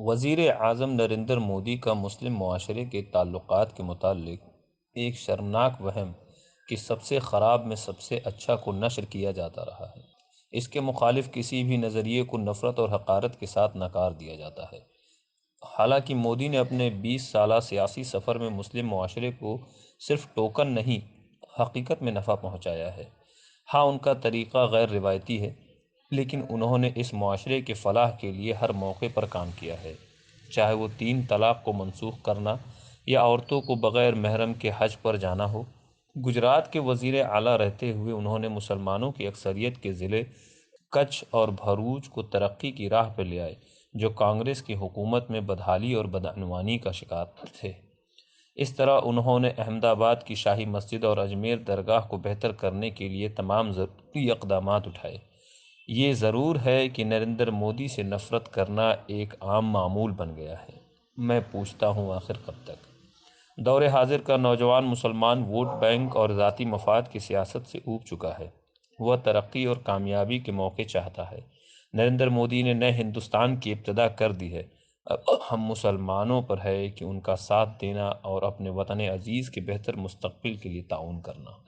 वज़ीर आज़म नरेंद्र मोदी का मुस्लिम माशरे के ताल्लुकात के मुतालिक एक शर्मनाक वहम कि सबसे ख़राब में सबसे अच्छा को नशर किया जाता रहा है। इसके मुखालिफ किसी भी नज़रिए को नफ़रत और हकारत के साथ नकार दिया जाता है। हालाँकि मोदी ने अपने 20 साल सियासी सफ़र में मुस्लिम माशरे को सिर्फ़ टोकन नहीं, हकीकत में नफ़ा पहुँचाया है। हाँ उनका तरीक़ा गैर रिवायती है। लेकिन उन्होंने इस माशरे के फ़लाह के लिए हर मौके पर काम किया है। चाहे वो तीन तलाक़ को मनसूख करना या औरतों को बग़ैर महरम के हज पर जाना हो, गुजरात के वज़ी अला रहते हुए उन्होंने मुसलमानों की अक्सरियत के ज़िले कच्छ और भरूच को तरक्की की राह पर ले आए, जो कांग्रेस की हुकूमत में बदहाली और बदअनवानी का शिकार थे। इस तरह उन्होंने अहमदाबाद की शाही मस्जिद और अजमेर दरगाह को बेहतर करने के लिए तमाम ज़रूरी इकदाम उठाए। ये ज़रूर है कि नरेंद्र मोदी से नफ़रत करना एक आम मामूल बन गया है। मैं पूछता हूँ आखिर कब तक? दौर हाजिर का नौजवान मुसलमान वोट बैंक और ज़ाती मफाद की सियासत से ऊब चुका है। वह तरक्की और कामयाबी के मौके चाहता है। नरेंद्र मोदी ने नए हिंदुस्तान की इब्तदा कर दी है। अब हम मुसलमानों पर है कि उनका साथ देना और अपने वतन अज़ीज़ के बेहतर मुस्तबिल के लिए ताउन करना।